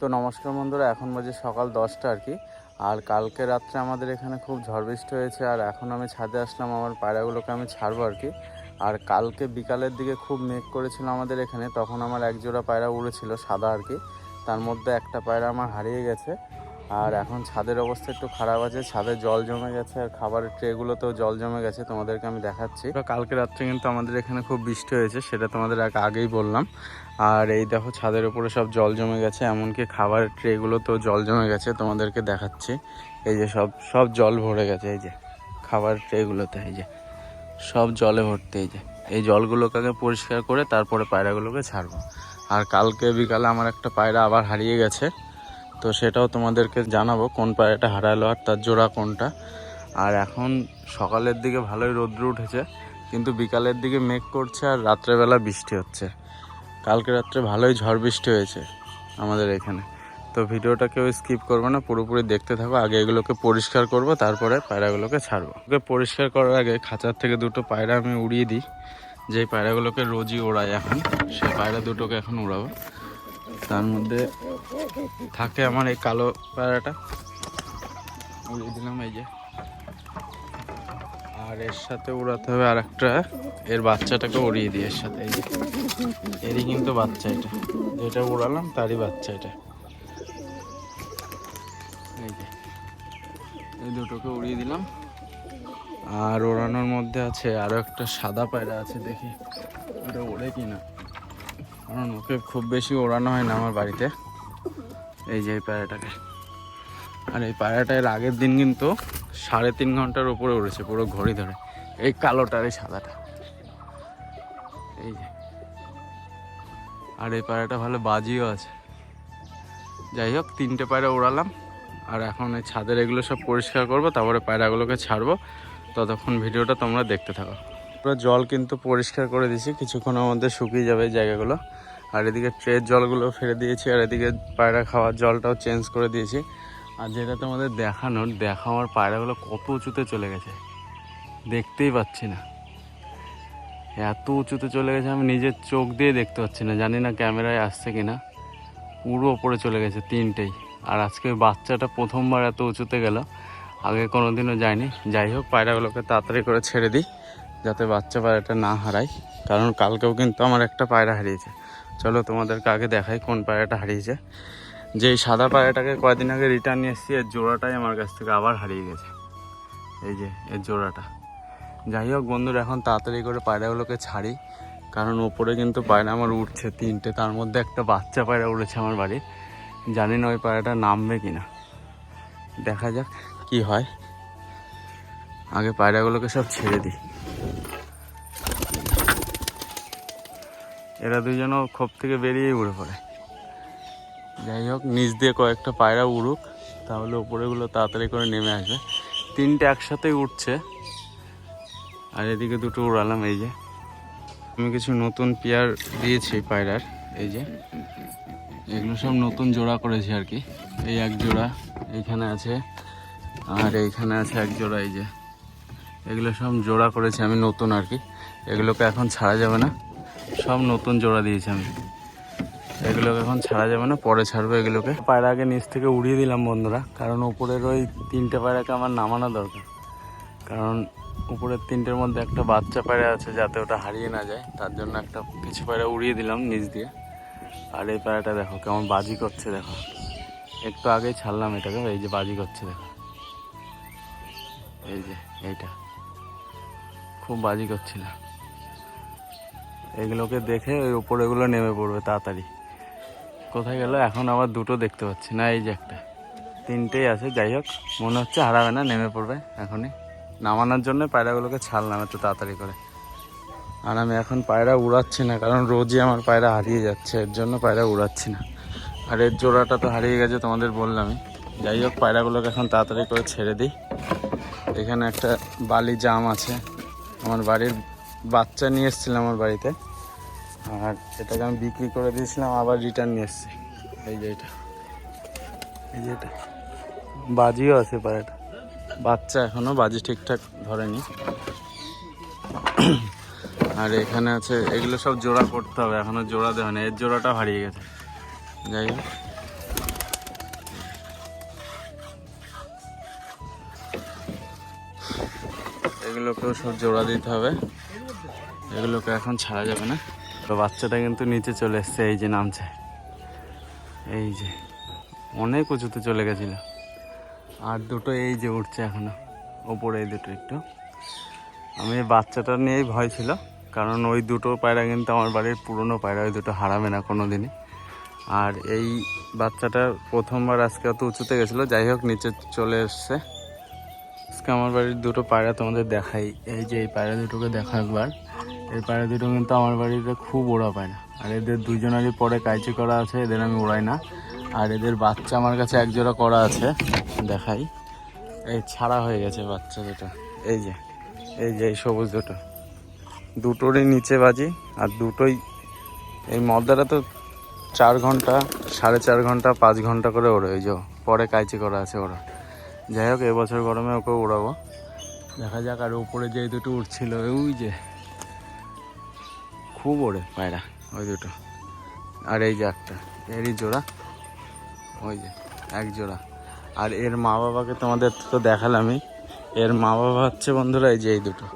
তো নমস্কার বন্ধুরা, এখন বাজে সকাল দশটা আর কি। আর কালকে রাত্রে আমাদের এখানে খুব ঝড় বৃষ্টি হয়েছে, আর এখন আমি ছাদে আসলাম, আমার পায়রাগুলোকে আমি ছাড়বো আর কি। আর কালকে বিকালের দিকে খুব মেঘ করেছিল আমাদের এখানে, তখন আমার এক জোড়া পায়রা উড়েছিল সাদা আর কি। তার মধ্যে একটা পায়রা আমার হারিয়ে গেছে, আর এখন ছাদের অবস্থা একটু খারাপ আছে, ছাদে জল জমে গেছে, আর খাবারের ট্রেগুলোতেও জল জমে গেছে, তোমাদেরকে আমি দেখাচ্ছি। কালকে রাত্রে কিন্তু আমাদের এখানে খুব বৃষ্টি হয়েছে, সেটা তোমাদের আগে আগেই বললাম। আর এই দেখো ছাদের উপরে সব জল জমে গেছে, এমনকি খাবারের ট্রেগুলোতেও জল জমে গেছে, তোমাদেরকে দেখাচ্ছি। এই যে সব সব জল ভরে গেছে, এই যে খাবার ট্রেগুলোতে এই যে সব জলে ভর্তি, এই যে। এই জলগুলোকে আগে পরিষ্কার করে তারপরে পায়রাগুলোকে ছাড়বো। আর কালকে বিকালে আমার একটা পায়রা আবার হারিয়ে গেছে, তো সেটাও তোমাদেরকে জানাব কোন পায়রাটা হারালো আর তার জোড়া কোনটা। আর এখন সকালের দিকে ভালোই রৌদ্র উঠেছে, কিন্তু বিকালের দিকে মেঘ করছে আর রাত্রেবেলা বৃষ্টি হচ্ছে। কালকে রাত্রে ভালোই ঝড় বৃষ্টি হয়েছে আমাদের এখানে। তো ভিডিওটা কেউ স্কিপ করবে না, পুরোপুরি দেখতে থাকো, আগে এগুলোকে পরিষ্কার করব, তারপরে পায়রাগুলোকে ছাড়বো। ওকে পরিষ্কার করার আগে খাঁচার থেকে দুটো পায়রা আমি উড়িয়ে দিই। যেই পায়রাগুলোকে রোজই ওড়াই এখন, সেই পায়রা দুটোকে এখন উড়াবো। তার মধ্যে থাকে আমার এই কালো পায়রাটা। উড়িয়ে দিলাম, এই যে। আর এর সাথে উড়াতে হবে আর একটা এর বাচ্চাটাকে উড়িয়ে দিই এর সাথে। এই এরই কিন্তু বাচ্চা এটা। যেটা উড়ালাম, তারই বাচ্চা এটা। এই দুটোকে উড়িয়ে দিলাম। আর ওড়ানোর মধ্যে আছে আরও একটা সাদা পায়রা আছে, দেখি ওটা ওড়ে কি না কারণ ওকে খুব বেশি ওড়ানো হয় না আমার বাড়িতে। এই যে এই পায়রাটাকে। আর এই পায়রাটা এর আগের দিন কিন্তু সাড়ে তিন ঘণ্টার উপরে উড়েছে, পুরো ঘড়ি ধরে। এই কালোটার, এই সাদাটা। এই যে। আর এই পায়রাটা ভালো বাজিও আছে। যাই হোক, তিনটে পায়রা উড়ালাম। আর এখন এই ছাদের এগুলো সব পরিষ্কার করব, তারপরে পায়রাগুলোকে ছাড়বো। ততক্ষণ ভিডিওটা তোমরা দেখতে থাকো। পুরো জল কিন্তু পরিষ্কার করে দিয়েছি, কিছুক্ষণের মধ্যে শুকিয়ে যাবে এই জায়গাগুলো। আর এদিকে ট্রের জলগুলো ফেলে দিয়েছি, আর এদিকে পায়রা খাওয়ার জলটাও চেঞ্জ করে দিয়েছি। আর যেটা তোমাদের দেখানোর দেখা আমার পায়রাগুলো কত উঁচুতে চলে গেছে। দেখতেই পাচ্ছি না। এত উঁচুতে চলে গেছে, আমি নিজের চোখ দিয়ে দেখতে পাচ্ছি না। জানি না ক্যামেরায় আসছে কি না পুরো ওপরে চলে গেছে তিনটেই। আর আজকে বাচ্চাটা প্রথমবার এত উঁচুতে গেল। আগে কোনো দিনও যায়নি। যাই হোক, পায়রাগুলোকে তাড়াতাড়ি করে ছেড়ে দিই, যাতে বাচ্চা পায়রাটা না হারাই কারণ কালকেও কিন্তু আমার একটা পায়রা হারিয়েছে। চলো তোমাদেরকে আগে দেখাই কোন পায়রাটা হারিয়েছে। যে সাদা পায়রাটাকে কয়দিন আগে রিটার্ন নিয়ে এসেছি, এর জোড়াটাই আমার কাছ থেকে আবার হারিয়ে গেছে। এই যে, এর জোড়াটা। যাই হোক বন্ধুরা, এখন তাড়াতাড়ি করে পায়রাগুলোকে ছাড়ি, কারণ ওপরে কিন্তু পায়রা আমার উঠছে তিনটে, তার মধ্যে একটা বাচ্চা পায়রা উড়েছে আমার বাড়ি জানি না ওই পায়রাটা নামবে কিনা। দেখা যাক কি হয়। আগে পায়রাগুলোকে সব ছেড়ে দিই। এরা দুজনও খোপ থেকে বেরিয়েই উড়ে পড়ে। যাই হোক, নিচ দিয়ে কয়েকটা পায়রা উড়ুক, তাহলে উপরেগুলো তাড়াতাড়ি করে নেমে আসবে। তিনটে একসাথেই উঠছে, আর এদিকে দুটো উড়ালাম, এই যে। আমি কিছু নতুন পেয়ার দিয়েছি পায়রার, এই যে। এগুলো সব নতুন জোড়া করেছি আর কি। এই এক জোড়া এইখানে আছে, আর এইখানে আছে এক জোড়া, এই যে। এগুলো সব জোড়া করেছি আমি নতুন আর কি। এগুলোকে এখন ছাড়া যাবে না। সব নতুন জোড়া দিয়েছি আমি। এগুলোকে এখন ছাড়া যাবে না, পরে ছাড়বো এগুলোকে। পায়রা আগে নিচ থেকে উড়িয়ে দিলাম বন্ধুরা, কারণ উপরের ওই তিনটে পায়রাকে আমার নামানো দরকার। কারণ উপরের তিনটের মধ্যে একটা বাচ্চা পায়রা আছে যাতে ওটা হারিয়ে না যায়, তার জন্য একটা কিছু পায়রা উড়িয়ে দিলাম নিচ দিয়ে। আর এই পায়রাটা দেখো কেমন বাজি করছে, দেখো। একটু আগেই ছাড়লাম এটাকে, এই যে বাজি করছে, দেখো। এই যে, এইটা। খুব বাজি করছিল। এগুলোকে দেখে ওই উপরে এগুলো নেমে পড়বে, তাড়াতাড়ি। কোথায় গেল? এখন আবার দুটো দেখতে পাচ্ছি। না, এই যে একটা। তিনটেই আছে, যাই হোক, মনে হচ্ছে হারাবে না, নেমে পড়বে এখনই। নামানোর জন্য পায়রাগুলোকে ছাড়লাম এত তাড়াতাড়ি করে। আর আমি এখন পায়রা উড়াচ্ছি না, কারণ রোজই আমার পায়রা হারিয়ে যাচ্ছে, এর জন্য পায়রা উড়াচ্ছি না। আর এর জোড়াটা তো হারিয়ে গেছে তোমাদের বললামই। যাই হোক, পায়রাগুলোকে এখন তাড়াতাড়ি করে ছেড়ে দিই। এখানে একটা বালি জাম আছে। আমার বাড়ির বাচ্চা নিয়ে এসেছিলাম আমার বাড়িতে। আর এটাকে আমি বিক্রি করে দিয়েছিলাম, আবার রিটার্ন নিয়ে এসছি। এই যে এটা। এই যে এটা। বাজিও আছে পায়রাটা বাচ্চা এখনও বাজি ঠিকঠাক ধরেনি। আর এখানে আছে, এগুলো সব জোড়া করতে হবে এখনও জোড়া দেওয়া না এর জোড়াটা হারিয়ে গেছে। যাই হোক। এগুলোকেও সব জোড়া দিতে হবে। এগুলোকে এখন ছাড়া যাবে না। তো বাচ্চাটা কিন্তু নিচে চলে এসছে, এই যে নামছে। এই যে, অনেক উঁচুতে চলে গেছিল। আর দুটো এই যে উঠছে এখনও, ওপরে এই দুটো একটু। আমি বাচ্চাটা নিয়েই ভয় ছিল, কারণ ওই দুটো পায়রা কিন্তু আমার বাড়ির পুরনো পায়রা, ওই দুটো হারাবে না কোনো দিনই আর এই বাচ্চাটা প্রথমবার আজকে অত উঁচুতে গেছিল, যাই হোক নিচে চলে এসছে। আজকে আমার বাড়ির দুটো পায়রা তোমাদের দেখাই, এই যে এই পায়রা দুটোকে দেখা একবার। এই পায়রা দুটো কিন্তু আমার বাড়িতে খুব ওড়া পায় না। আর এদের দুজনেরই পরে কাইচি করা আছে, এদের আমি ওড়াই না। আর এদের বাচ্চা আমার কাছে এক জোড়া করা আছে, দেখাই। এই ছাড়া হয়ে গেছে বাচ্চা দুটো। এই যে এই যে এই সবুজ দুটো। দুটোরই নিচে বাজি, আর দুটোই এই মদ্দাটা তো চার ঘণ্টা, সাড়ে চার ঘণ্টা, পাঁচ ঘণ্টা করে ওড়ে। ওই যে, পরে কাইচি করা আছে ওরা। যাই হোক, এবছর গরমে ওকে উড়াবো। দেখা যাক, আর উপরে যে দুটো উঠছিল ওই যে খুব ওড়ে পায়রা, ওই দুটো। আর এই যে একটা, এরই জোড়া, ওই যে এক জোড়া। আর এর মা বাবাকে তোমাদের তো দেখালামই, এর মা বাবা হচ্ছে বন্ধুরা এই যে, এই দুটো।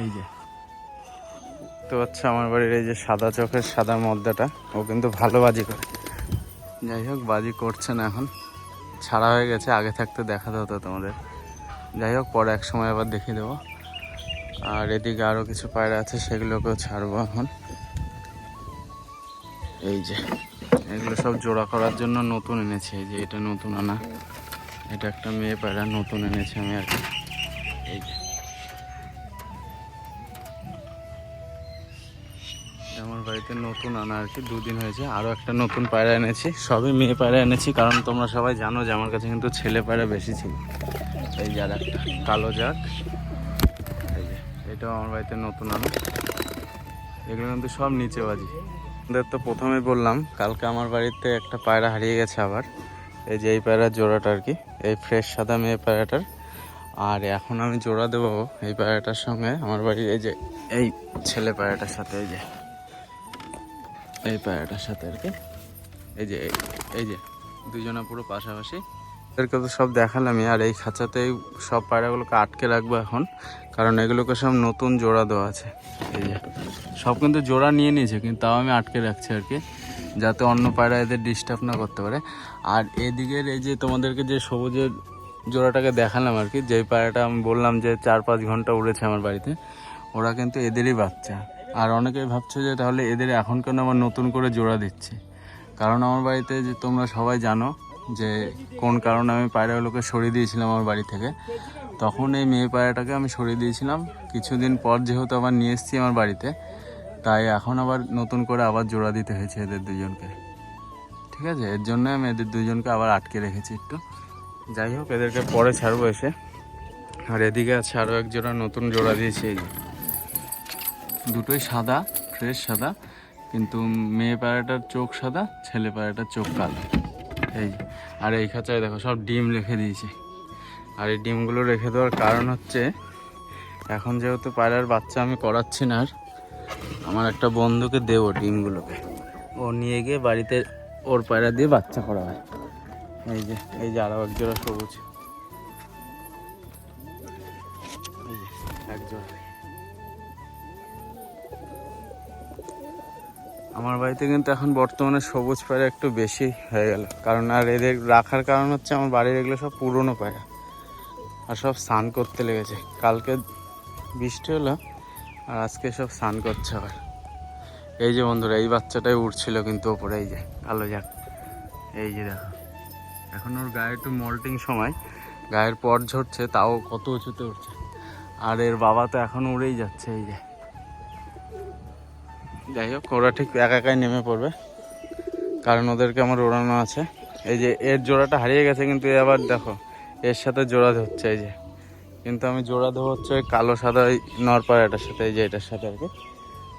এই যে। তো হচ্ছে আমার বাড়ির এই যে সাদা চোখের সাদা মদ্দাটা, ও কিন্তু ভালো বাজি করে। যাই হোক, বাজি করছে না এখন। ছাড়া হয়ে গেছে, আগে থাকতে দেখাতে হতো তোমাদের। যাই হোক, পরে এক সময় আবার দেখিয়ে দেবো। আর এদিকে আরও কিছু পায়রা আছে, সেগুলোকেও ছাড়বো এখন। এই যে, এগুলো সব জোড়া করার জন্য নতুন এনেছি, এই যে এটা নতুন আনা। এটা একটা মেয়ে পায়রা, নতুন এনেছে আমি আর এই যে। আমার বাড়িতে নতুন আনা আর কি, দুদিন হয়েছে। আরও একটা নতুন পায়রা এনেছি, সবই মেয়ে পায়রা এনেছি, কারণ তোমরা সবাই জানো যে আমার কাছে কিন্তু ছেলে পায়রা বেশি ছিল। এই যে আর একটা কালো জাক এই যে এটাও আমার বাড়িতে নতুন আনা। এগুলো কিন্তু সব নিচে বাজি। আমাদের তো প্রথমে বললাম, কালকে আমার বাড়িতে একটা পায়রা হারিয়ে গেছে আবার। এই যে এই পায়রার জোড়াটা আর কি, এই ফ্রেশ সাদা মেয়ে পায়রাটার। আর এখন আমি জোড়া দেবো এই পায়রাটার সঙ্গে আমার বাড়ির এই যে, এই ছেলে পায়রাটার সাথে, এই যে। এই পায়রাটার সাথে আর কি। এই যে, এই- যে, দুজনা পুরো পাশাপাশি। এদেরকে তো সব দেখালামই, আর এই খাঁচাতেই সব পায়রাগুলোকে আটকে রাখব এখন। কারণ এগুলোকে সব নতুন জোড়া দেওয়া আছে। এই যে, সব কিন্তু জোড়া নিয়ে নিয়েছে, কিন্তু তাও আমি আটকে রাখছি আর কি, যাতে অন্য পায়রা এদের ডিস্টার্ব না করতে পারে। আর এদিকের এই যে তোমাদেরকে যে সবুজের জোড়াটাকে দেখালাম আর কি, যেই পায়রাটা আমি বললাম যে চার পাঁচ ঘণ্টা উড়েছে আমার বাড়িতে, ওরা কিন্তু এদেরই বাচ্চা। আর অনেকেই ভাবছে যে তাহলে এদের এখন কেন আমার নতুন করে জোড়া দিচ্ছে? কারণ আমার বাড়িতে যে তোমরা সবাই জানো যে কোন কারণে আমি পায়রাগুলোকে সরিয়ে দিয়েছিলাম আমার বাড়ি থেকে, তখন এই মেয়ে পায়রাটাকে আমি সরিয়ে দিয়েছিলাম। কিছুদিন পর যেহেতু আবার নিয়ে এসেছি আমার বাড়িতে, তাই এখন আবার নতুন করে আবার জোড়া দিতে হয়েছে এদের দুজনকে ঠিক আছে? এর জন্য আমি এদের দুজনকে আবার আটকে রেখেছি একটু। যাই হোক, এদেরকে পরে ছাড়বো এসে। আর এদিকে আছে আরও এক জোড়া নতুন জোড়া দিয়েছি এই দুটোই সাদা ফ্রেশ সাদা, কিন্তু মেয়ে পায়রাটার চোখ সাদা, ছেলে পায়রাটার চোখ কালো। এই। আর এই খাঁচায় দেখো সব ডিম রেখে দিয়েছে। আর এই ডিমগুলো রেখে দেওয়ার কারণ হচ্ছে, এখন যেহেতু পায়রার বাচ্চা আমি করাচ্ছি না আর, আমার একটা বন্ধুকে দেবো ডিমগুলোকে। ও নিয়ে গিয়ে বাড়িতে ওর পায়রা দিয়ে বাচ্চা করা হয় এই যে এই যে আরও এক জোড়া সবুজ। আমার বাড়িতে কিন্তু এখন বর্তমানে সবুজ পায়রা একটু বেশি হয়ে গেল। কারণ আর এদের রাখার কারণ হচ্ছে আমার বাড়ির এগুলো সব পুরনো পায়রা। আর সব স্নান করতে লেগেছে। কালকে বৃষ্টি হলো আর আজকে সব স্নান করছে আবার। এই যে বন্ধুরা, এই বাচ্চাটাই উঠছিল কিন্তু ওপরে, এই যে, কালো যাক। এই যে দেখো। এখন ওর গায়ে একটু মল্টিং সময়। গায়ের পর ঝরছে, তাও কত উঁচুতে উঠছে। আর এর বাবা তো এখন উড়েই যাচ্ছে, এই যে। যাই হোক, ওরা ঠিক একা একাই নেমে পড়বে। কারণ ওদেরকে আমার ওড়ানো আছে। এই যে, এর জোড়াটা হারিয়ে গেছে, কিন্তু এ আবার দেখো, এর সাথে জোড়া ধরছে এই যে। কিন্তু আমি জোড়া দেবো হচ্ছে ওই কালো, সাদা ওই নরপাড়াটার সাথে, এই যে এটার সাথে আর কি।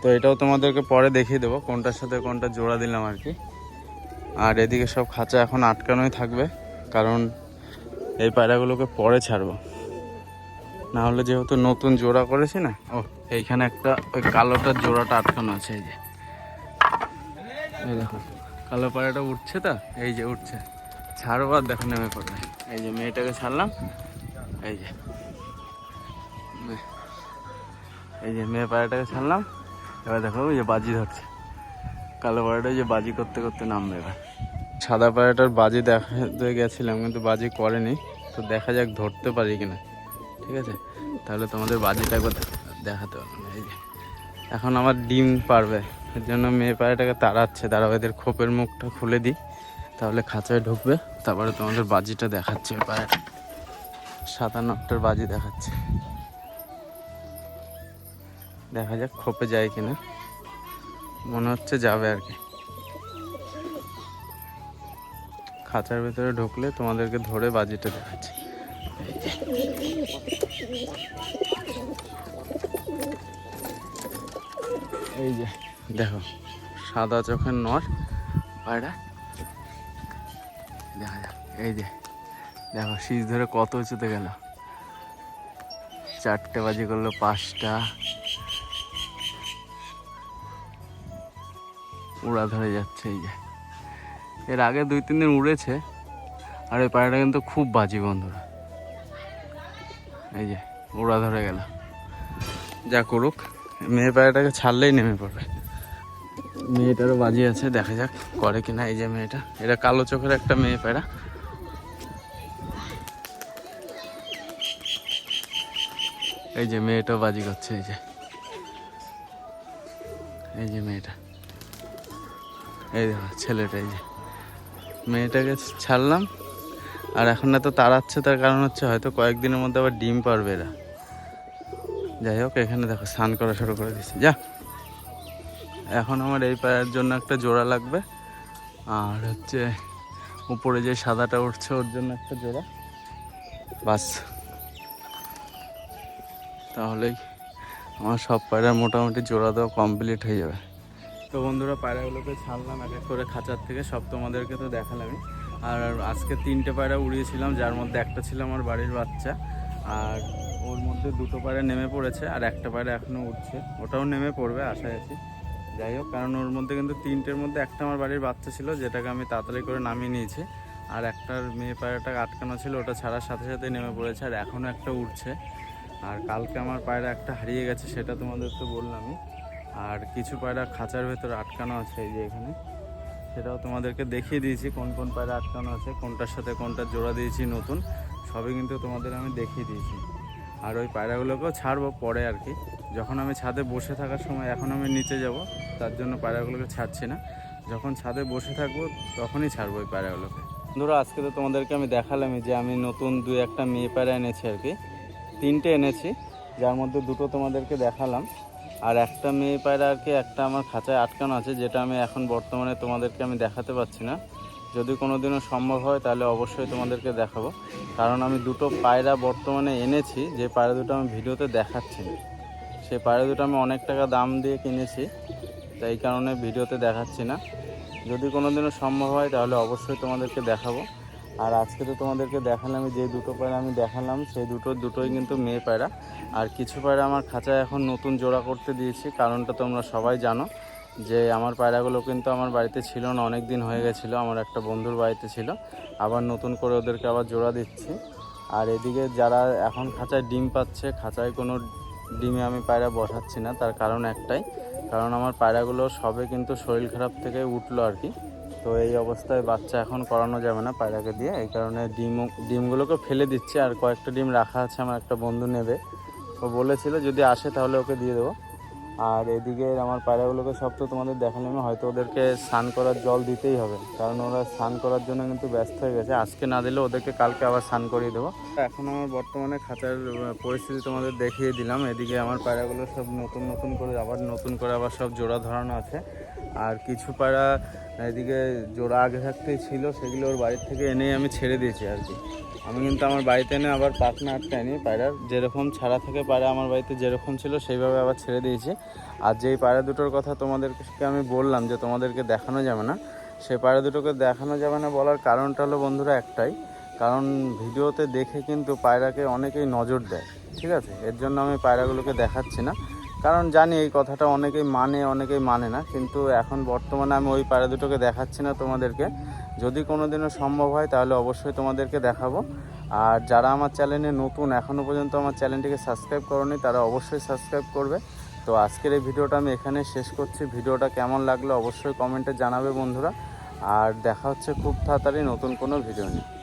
তো এটাও তোমাদেরকে পরে দেখিয়ে দেবো, কোনটার সাথে কোনটা জোড়া দিলাম আর কি। আর এদিকে সব খাঁচা এখন আটকানোই থাকবে, কারণ এই পায়রাগুলোকে পরে ছাড়বো। না হলে যেহেতু নতুন জোড়া করেছি না, ও, এইখানে একটা ওই কালোটার জোড়াটা আটকানো আছে, এই যে। এই দেখো, কালো পায়রাটা উঠছে তো, এই যে উঠছে। ছাড়বো আর দেখো নেমে পড়বে। এই যে মেয়েটাকে ছাড়লাম, এই যে। এই যে মেয়ে পায়রাটাকে ছাড়লাম, এবার দেখো ওই যে বাজি ধরছে। কালো ওই যে বাজি করতে করতে নামবে এবার। সাদা পায়রাটার বাজি দেখাতে গেছিলাম কিন্তু বাজি করেনি, তো দেখা যাক ধরতে পারি কিনা। ঠিক আছে? তাহলে তোমাদের বাজিটা একবার দেখাতে পারব এই যে, এখন আমার ডিম পারবে। এর জন্য মেয়ে পায়রাটাকে তাড়াচ্ছে। তারা এদের খোপের মুখটা খুলে দিই। তাহলে খাঁচায় ঢুকবে। তারপরে তোমাদের বাজিটা দেখাচ্ছে পায়রাটা সাতান্নটার বাজি দেখাচ্ছে। দেখা যাক খোপে যায় কিনা। মনে হচ্ছে যাবে আর কি। খাঁচার ভেতরে ঢুকলে তোমাদেরকে ধরে বাজিটা দেখাচ্ছে। এই যে, দেখো, সাদা চোখের নর, পায়রা। দেখা যাক, এই যে, দেখো, শীষ ধরে কত উঁচুতে গেল। চারটে বাজি করল পাঁচটা। উড়া ধরে যাচ্ছে, এই যে। এর আগে দুই, তিন দিন উড়েছে, আর এই পায়রাটা কিন্তু খুব বাজি বন্ধুরা। এই যে, উড়া ধরে গেল। যা করুক, মেয়ে পায়রাটাকে ছাড়লেই নেমে পড়বে। মেয়েটারও বাজি আছে, দেখা যাক করে কিনা এই যে মেয়েটা। এটা কালো চোখের একটা মেয়ে পায়রা। এই যে মেয়েটাও বাজি করছে, এই যে। এই যে মেয়েটা। এই দেখো ছেলেটা, এই যে। মেয়েটাকে ছাড়লাম আর এখন এত তাড়াচ্ছে, তার কারণ হচ্ছে হয়তো কয়েকদিনের মধ্যে আবার ডিম পারবে এরা। যাই হোক, এখানে দেখো স্নান করা শুরু করে দিচ্ছি যা। এখন আমার এই পায়ের জন্য একটা জোড়া লাগবে। আর হচ্ছে উপরে যে সাদাটা উঠছে, ওর জন্য একটা জোড়া। বাস। তাহলেই আমার সব পায়রা মোটামুটি জোড়া দেওয়া কমপ্লিট হয়ে যাবে। তো বন্ধুরা, পায়রাগুলোকে ছাড়লাম, এক এক করে খাঁচার থেকে। সব তোমাদেরকে তো দেখালামই। আর আজকে তিনটে পায়রা উড়িয়েছিলাম, যার মধ্যে একটা ছিল আমার বাড়ির বাচ্চা, আর ওর মধ্যে দুটো পায়রা নেমে পড়েছে, আর একটা পায়রা এখনও উঠছে ওটাও নেমে পড়বে, আশায় আছি। যাই হোক, কারণ ওর মধ্যে কিন্তু তিনটের মধ্যে একটা আমার বাড়ির বাচ্চা ছিল, যেটাকে আমি তাড়াতাড়ি করে নামিয়ে নিয়েছি। আর একটার মেয়ে পায়রাটা আটকানো ছিল, ওটা ছাড়ার সাথে সাথে নেমে পড়েছে, আর এখনও একটা উঠছে আর কালকে আমার পায়রা একটা হারিয়ে গেছে, সেটা তোমাদের তো বললামই। আর কিছু পায়রা খাঁচার ভেতরে আটকানো আছে, এই যে এখানে। সেটাও তোমাদেরকে দেখিয়ে দিয়েছি, কোন কোন পায়রা আটকানো আছে, কোনটার সাথে কোনটা জোড়া দিয়েছি নতুন, সবই কিন্তু তোমাদের আমি দেখিয়ে দিয়েছি। আর ওই পায়রাগুলোকেও ছাড়বো পরে আর কি। যখন আমি ছাদে বসে থাকার সময় এখন আমি নিচে যাব, তার জন্য পায়রাগুলোকে ছাড়ছি না। যখন ছাদে বসে থাকব, তখনই ছাড়বো ওই পায়রাগুলোকে। ধরো আজকে তো তোমাদেরকে আমি দেখালামই যে আমি নতুন দুই একটা মেয়ে পায়রা এনেছি আর কি। তিনটে এনেছি, যার মধ্যে দুটো তোমাদেরকে দেখালাম। আর একটা মেয়ে পায়রা আর কি একটা আমার খাঁচায় আটকানো আছে, যেটা আমি এখন বর্তমানে তোমাদেরকে আমি দেখাতে পাচ্ছি না। যদি কোনো দিনও সম্ভব হয়, তাহলে অবশ্যই তোমাদেরকে দেখাবো। কারণ আমি দুটো পায়রা বর্তমানে এনেছি, যে পায়রা দুটো আমি ভিডিওতে দেখাচ্ছি না। সেই পায়রা দুটো আমি অনেক টাকা দাম দিয়ে কিনেছি, তাই কারণে ভিডিওতে দেখাচ্ছি না। যদি কোনো দিনও সম্ভব হয়, তাহলে অবশ্যই তোমাদেরকে দেখাবো। আর আজকে তো তোমাদেরকে দেখালাম যে দুটো পায়রা আমি দেখালাম, সেই দুটো, দুটোই কিন্তু মেয়ে পায়রা। আর কিছু পায়রা আমার খাঁচায় এখন নতুন জোড়া করতে দিয়েছি, কারণটা তোমরা সবাই জানো যে আমার পায়রাগুলো কিন্তু আমার বাড়িতে ছিল না অনেক দিন হয়ে গেছিল, আমার একটা বন্ধুর বাড়িতে ছিল। আবার নতুন করে ওদেরকে আবার জোড়া দিচ্ছি। আর এদিকে যারা এখন খাঁচায় ডিম পাচ্ছে, খাঁচায় কোনো ডিমে আমি পায়রা বসাচ্ছি না, তার কারণ একটাই, কারণ আমার পায়রাগুলো সবে কিন্তু শরীর খারাপ থেকে উঠল আর কি। তো এই অবস্থায় বাচ্চা এখন করানো যাবে না পায়রাকে দিয়ে। এই কারণে ডিম, ডিমগুলোকে ফেলে দিচ্ছে আর কয়েকটা ডিম রাখা আছে, আমার একটা বন্ধু নেবে। ও বলেছিল যদি আসে তাহলে ওকে দিয়ে দেবো। আর এদিকে আমার পায়রাগুলোকে সব তো তোমাদের দেখালাম, হয়তো ওদেরকে স্নান করার জল দিতেই হবে। কারণ ওরা স্নান করার জন্য কিন্তু ব্যস্ত হয়ে গেছে। আজকে না দিলে ওদেরকে কালকে আবার স্নান করিয়ে দেবো। এখন আমার বর্তমানে খাঁচার পরিস্থিতি তোমাদের দেখিয়ে দিলাম। এদিকে আমার পায়রাগুলো সব নতুন নতুন করে আবার, নতুন করে আবার সব জোড়া ধরানো আছে। আর কিছু পায়রা এদিকে জোড়া আগে থাকতেই ছিল, সেগুলো ওর বাড়ির থেকে এনেই আমি ছেড়ে দিয়েছি আর কি। আমি কিন্তু আমার বাড়িতে এনে আবার পাখনা আটকাইনি পায়রার যেরকম ছাড়া থেকে পায়রা আমার বাড়িতে যেরকম ছিল সেইভাবে আবার ছেড়ে দিয়েছি। আর যেই পায়রা দুটোর কথা তোমাদেরকে আমি বললাম যে তোমাদেরকে দেখানো যাবে না সেই পায়রা দুটোকে দেখানো যাবে না বলার কারণটা হলো বন্ধুরা একটাই, কারণ ভিডিওতে দেখে কিন্তু পায়রাকে অনেকেই নজর দেয়, ঠিক আছে? এর জন্য আমি পায়রাগুলোকে দেখাচ্ছি না। কারণ জানি এই কথাটা অনেকেই মানে অনেকেই মানে না, কিন্তু এখন বর্তমানে আমি ওই পায়রা দুটোকে দেখাচ্ছি না তোমাদেরকে। যদি কোনো দিনও সম্ভব হয়, তাহলে অবশ্যই তোমাদেরকে দেখাবো। আর যারা আমার চ্যানেলে নতুন এখনও পর্যন্ত আমার চ্যানেলটিকে সাবস্ক্রাইব করনি, তারা অবশ্যই সাবস্ক্রাইব করবে। তো আজকের এই ভিডিওটা আমি এখানে শেষ করছি। ভিডিওটা কেমন লাগল অবশ্যই কমেন্টে জানাবে বন্ধুরা। আর দেখা হচ্ছে খুব তাড়াতাড়ি নতুন কোনো ভিডিও নিয়ে।